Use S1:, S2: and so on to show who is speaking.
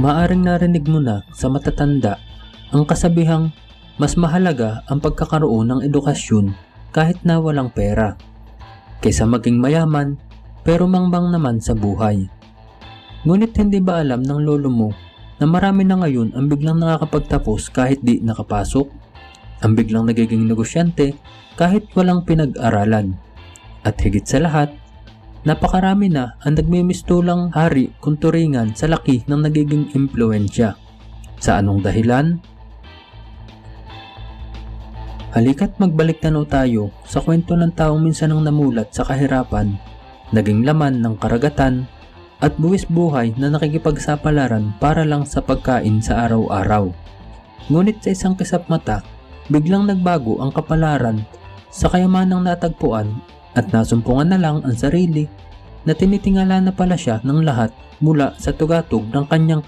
S1: Maaring narinig mo na sa matatanda ang kasabihang mas mahalaga ang pagkakaroon ng edukasyon kahit na walang pera kaysa maging mayaman pero mangbang naman sa buhay. Ngunit hindi ba alam ng lolo mo na marami na ngayon ang biglang nakakapagtapos kahit di nakapasok? Ang biglang nagiging negosyante kahit walang pinag-aralan. At higit sa lahat, napakarami na ang nagmimistulang hari kung turingan sa laki ng nagiging impluensya. Sa anong dahilan? Halika't magbalik tanaw tayo sa kwento ng taong minsan ang namulat sa kahirapan, naging laman ng karagatan, at buwis buhay na nakikipagsapalaran para lang sa pagkain sa araw-araw. Ngunit sa isang kisap mata, biglang nagbago ang kapalaran sa kayamanang natagpuan at nasumpungan na lang ang sarili na tinitingala na pala siya ng lahat mula sa tugatog ng kanyang